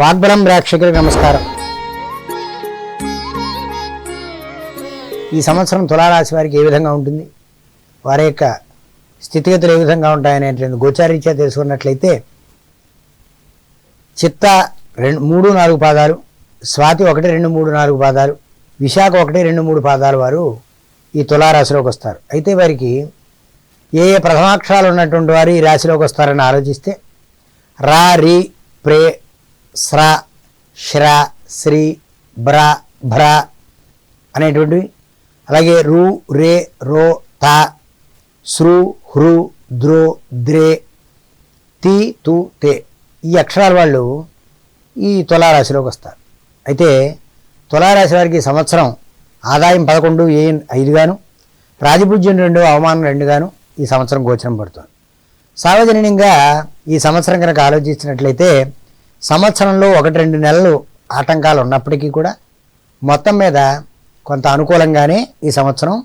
వాగ్బలం ప్రేక్షకులకు నమస్కారం. ఈ సంవత్సరం తులారాశి వారికి ఏ విధంగా ఉంటుంది? వారి యొక్క స్థితిగతులు ఏ విధంగా ఉంటాయనేటువంటి గోచారీత్యా తెలుసుకున్నట్లయితే చిత్త రెండు మూడు నాలుగు పాదాలు స్వాతి ఒకటి రెండు మూడు నాలుగు పాదాలు విశాఖ ఒకటి రెండు మూడు పాదాలు వారు ఈ తులారాశిలోకి వస్తారు. అయితే వారికి ఏ ఏ ప్రథమాక్షరాలు ఉన్నటువంటి వారు ఈ రాశిలోకి వస్తారని ఆలోచిస్తే రా రి ప్రే స్ర శ్ర శ్రీ బ్ర భ్ర అనేటువంటివి. అలాగే రు రే రో త సృ హృ ద్రో ద్రే తి తు తే. ఈ అక్షరాల వాళ్ళు ఈ తులారాశిలోకి వస్తారు. అయితే తులారాశి వారికి సంవత్సరం ఆదాయం పదకొండు ఏ ఐదుగాను రాజపూజ్యం రెండు అవమానం రెండుగాను ఈ సంవత్సరం గోచరం పడుతుంది. సార్వజనీయంగా ఈ సంవత్సరం కనుక ఆలోచించినట్లయితే సంవత్సరంలో ఒకటి రెండు నెలలు ఆటంకాలు ఉన్నప్పటికీ కూడా మొత్తం మీద కొంత అనుకూలంగానే ఈ సంవత్సరం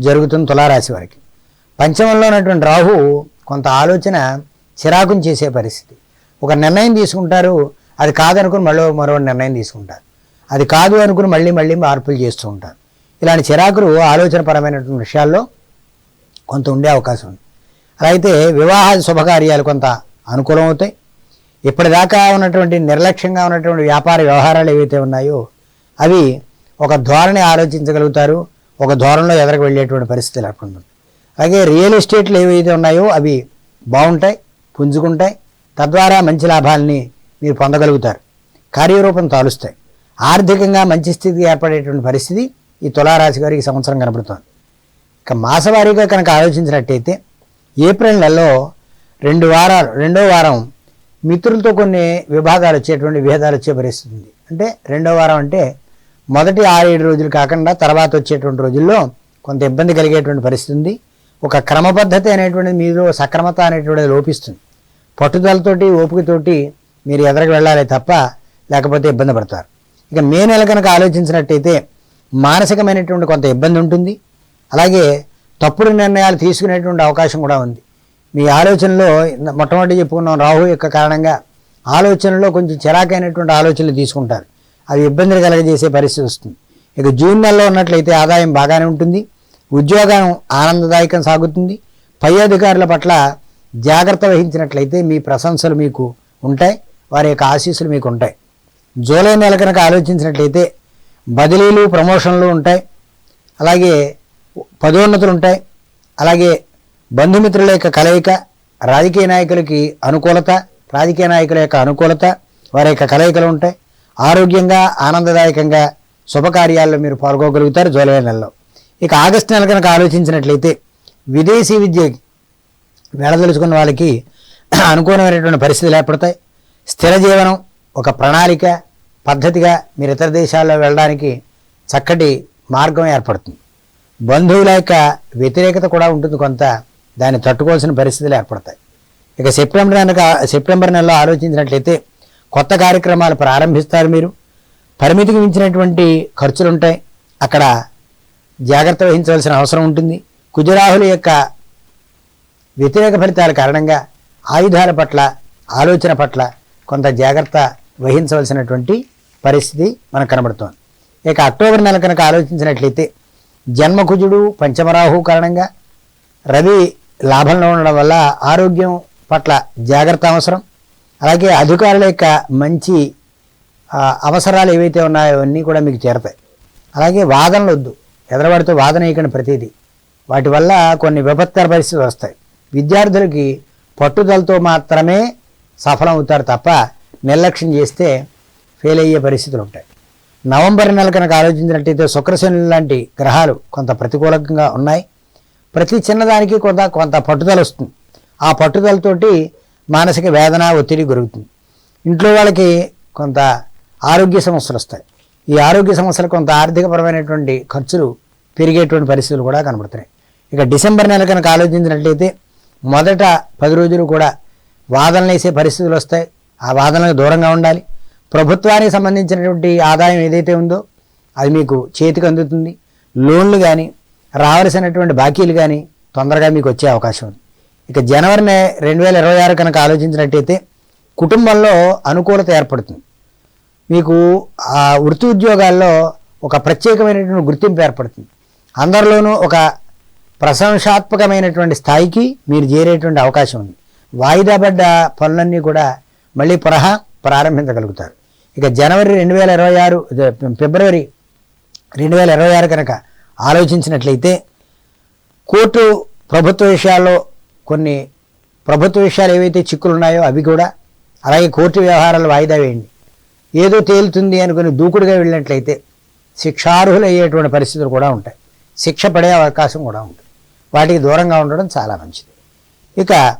జరుగుతుంది తులారాశి వారికి. పంచమంలో ఉన్నటువంటి రాహు కొంత ఆలోచన చిరాకుని చేసే పరిస్థితి. ఒక నిర్ణయం తీసుకుంటారు అది కాదనుకుని మళ్ళీ మరో నిర్ణయం తీసుకుంటారు. అది కాదు అనుకుని మళ్ళీ మళ్ళీ మార్పులు చేస్తూ ఉంటారు. ఇలాంటి చిరాకులు ఆలోచనపరమైనటువంటి విషయాల్లో కొంత ఉండే అవకాశం ఉంది. అలా అయితే వివాహ శుభకార్యాలు కొంత అనుకూలం అవుతాయి. ఇప్పటిదాకా ఉన్నటువంటి నిర్లక్ష్యంగా ఉన్నటువంటి వ్యాపార వ్యవహారాలు ఏవైతే ఉన్నాయో అవి ఒక ధోరణి ఆలోచించగలుగుతారు ఒక ధోరణిలో ఎదరకు వెళ్ళేటువంటి పరిస్థితి ఏర్పడుతుంది అలాగే రియల్ ఎస్టేట్లు ఏవైతే ఉన్నాయో అవి బాగుంటాయి పుంజుకుంటాయి తద్వారా మంచి లాభాలని మీరు పొందగలుగుతారు. కార్యరూపం తాలుస్తాయి. ఆర్థికంగా మంచి స్థితి ఏర్పడేటువంటి పరిస్థితి ఈ తులారాశి గారికి సంవత్సరం కనబడుతోంది. ఇక మాసవారీగా కనుక ఆలోచించినట్టయితే ఏప్రిల్ నెలలో రెండు వారాలు రెండో వారం మిత్రులతో కొన్ని విభాగాలు వచ్చేటువంటి విభేదాలు వచ్చే పరిస్థితి ఉంది. అంటే రెండో వారం అంటే మొదటి ఆరేడు రోజులు కాకుండా తర్వాత వచ్చేటువంటి రోజుల్లో కొంత ఇబ్బంది కలిగేటువంటి పరిస్థితి ఉంది. ఒక క్రమ పద్ధతి అనేటువంటిది మీలో సక్రమత అనేటువంటిది లోపిస్తుంది. పట్టుదలతోటి ఓపికతోటి మీరు ఎదరకు వెళ్ళాలి తప్ప లేకపోతే ఇబ్బంది పడతారు. ఇక మే నెల కనుక ఆలోచించినట్టయితే మానసికమైనటువంటి కొంత ఇబ్బంది ఉంటుంది. అలాగే తప్పుడు నిర్ణయాలు తీసుకునేటువంటి అవకాశం కూడా ఉంది. మీ ఆలోచనలో మొట్టమొదటి చెప్పుకున్నాం రాహు యొక్క కారణంగా ఆలోచనలో కొంచెం చిరాకైనటువంటి ఆలోచనలు తీసుకుంటారు. అవి ఇబ్బందులు కలగజేసే పరిస్థితి వస్తుంది. ఇక జూన్ నెలలో ఉన్నట్లయితే ఆదాయం బాగానే ఉంటుంది. ఉద్యోగం ఆనందదాయకం సాగుతుంది. పై అధికారుల పట్ల జాగ్రత్త వహించినట్లయితే మీ ప్రశంసలు మీకు ఉంటాయి. వారి యొక్క ఆశీస్సులు మీకు ఉంటాయి. జూలై నెల కనుక ఆలోచించినట్లయితే బదిలీలు ప్రమోషన్లు ఉంటాయి. అలాగే పదోన్నతులు ఉంటాయి. అలాగే బంధుమిత్రుల యొక్క కలయిక రాజకీయ నాయకులకి అనుకూలత రాజకీయ నాయకుల యొక్క అనుకూలత వారి యొక్క కలయికలు ఉంటాయి. ఆరోగ్యంగా ఆనందదాయకంగా శుభకార్యాల్లో మీరు పాల్గొగలుగుతారు జూలై నెలలో. ఇక ఆగస్టు నెల కనుక ఆలోచించినట్లయితే విదేశీ విద్య వెళ్ళదలుచుకున్న వాళ్ళకి అనుకూలమైనటువంటి పరిస్థితులు ఏర్పడతాయి. స్థిర జీవనం ఒక ప్రణాళిక పద్ధతిగా మీరు ఇతర దేశాల్లో వెళ్ళడానికి చక్కటి మార్గం ఏర్పడుతుంది. బంధువుల యొక్క వ్యతిరేకత కూడా ఉంటుంది కొంత. దాన్ని తట్టుకోవాల్సిన పరిస్థితులు ఏర్పడతాయి ఇక సెప్టెంబర్ కనుక సెప్టెంబర్ నెలలో ఆలోచించినట్లయితే కొత్త కార్యక్రమాలు ప్రారంభిస్తారు మీరు. పరిమితికి మించినటువంటి ఖర్చులు ఉంటాయి అక్కడ జాగ్రత్త వహించవలసిన అవసరం ఉంటుంది. కుజరాహుల యొక్క వ్యతిరేక ఫలితాల కారణంగా ఆయుధాల పట్ల ఆలోచన పట్ల కొంత జాగ్రత్త వహించవలసినటువంటి పరిస్థితి మనకు కనబడుతోంది. ఇక అక్టోబర్ నెల కనుక ఆలోచించినట్లయితే జన్మకుజుడు పంచమరాహు కారణంగా రవి లాభంలో ఉండడం వల్ల ఆరోగ్యం పట్ల జాగ్రత్త అవసరం. అలాగే అధికారుల యొక్క మంచి అవసరాలు ఏవైతే ఉన్నాయో అవన్నీ కూడా మీకు చేరతాయి. అలాగే వాదనలు వద్దు. ఎదరవాడితో వాదన వేయకండి ప్రతిదీ. వాటి వల్ల కొన్ని విపత్కర పరిస్థితులు వస్తాయి. విద్యార్థులకి పట్టుదలతో మాత్రమే సఫలం అవుతారు తప్ప నిర్లక్ష్యం చేస్తే ఫెయిల్ అయ్యే పరిస్థితులు ఉంటాయి. నవంబర్ నెల కనుక ఆలోచించినట్టయితే శుక్రశని లాంటి గ్రహాలు కొంత ప్రతికూలంగా ఉన్నాయి. ప్రతి చిన్నదానికి కొంత కొంత పట్టుదల వస్తుంది. ఆ పట్టుదలతోటి మానసిక వేదన ఒత్తిడి గురుగుతుంది ఇంట్లో వాళ్ళకి కొంత ఆరోగ్య సమస్యలు వస్తాయి. ఈ ఆరోగ్య సమస్యలు కొంత ఆర్థికపరమైనటువంటి ఖర్చులు పెరిగేటువంటి పరిస్థితులు కూడా కనబడుతున్నాయి. ఇక డిసెంబర్ నెల కనుక ఆలోచించినట్లయితే మొదట పది రోజులు కూడా వాదనలు వేసే పరిస్థితులు వస్తాయి. ఆ వాదనలకు దూరంగా ఉండాలి. ప్రభుత్వానికి సంబంధించినటువంటి ఆదాయం ఏదైతే ఉందో అది మీకు చేతికి అందుతుంది. లోన్లు కానీ రావాల్సినటువంటి బాకీలు కానీ తొందరగా మీకు వచ్చే అవకాశం ఉంది. ఇక జనవరి రెండు వేల ఇరవై ఆరు కనుక ఆలోచించినట్టయితే కుటుంబంలో అనుకూలత ఏర్పడుతుంది. మీకు ఆ వృత్తి ఉద్యోగాల్లో ఒక ప్రత్యేకమైనటువంటి గుర్తింపు ఏర్పడుతుంది. అందరిలోనూ ఒక ప్రశంసాత్మకమైనటువంటి స్థాయికి మీరు చేరేటువంటి అవకాశం ఉంది. వాయిదా పడ్డ పనులన్నీ కూడా మళ్ళీ పునః ప్రారంభించగలుగుతారు. ఇక జనవరి రెండు వేల ఇరవై ఆరు ఫిబ్రవరి రెండు వేల ఇరవై ఆరు కనుక ఆలోచించినట్లయితే కోర్టు ప్రభుత్వ విషయాల్లో కొన్ని ప్రభుత్వ విషయాలు ఏవైతే చిక్కులు ఉన్నాయో అవి కూడా అలాగే కోర్టు వ్యవహారాలు వాయిదా వేయండి. ఏదో తేలుతుంది అనుకుని దూకుడుగా వెళ్ళినట్లయితే శిక్షార్హులు అయ్యేటువంటి పరిస్థితులు కూడా ఉంటాయి. శిక్ష పడే అవకాశం కూడా ఉంటుంది. వాటికి దూరంగా ఉండడం చాలా మంచిది. ఇక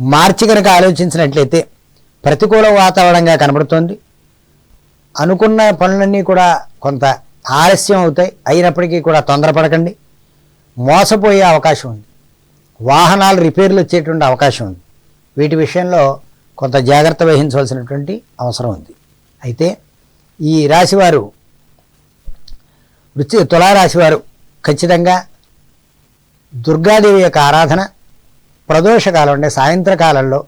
మార్చి కనుక ఆలోచించినట్లయితే ప్రతికూల వాతావరణంగా కనబడుతోంది. అనుకున్న పనులన్నీ కూడా కొంత ఆలస్యం అవుతాయి. అయినప్పటికీ కూడా తొందరపడకండి. మోసపోయే అవకాశం ఉంది. వాహనాలు రిపేర్లు వచ్చేటువంటి అవకాశం ఉంది. వీటి విషయంలో కొంత జాగ్రత్త వహించవలసినటువంటి అవసరం ఉంది. అయితే ఈ రాశివారు వృత్తి తులారాశివారు ఖచ్చితంగా దుర్గాదేవి యొక్క ఆరాధన ప్రదోషకాలం అంటే సాయంత్రకాలంలో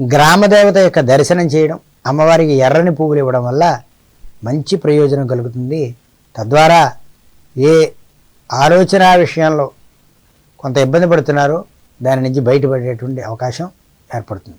గ్రామదేవత యొక్క దర్శనం చేయడం అమ్మవారికి ఎర్రని పువ్వులు ఇవ్వడం వల్ల మంచి ప్రయోజనం కలుగుతుంది. తద్వారా ఏ ఆలోచన విషయంలో కొంత ఇబ్బంది పడుతున్నారో దాని నుంచి బయటపడేటువంటి అవకాశం ఏర్పడుతుంది.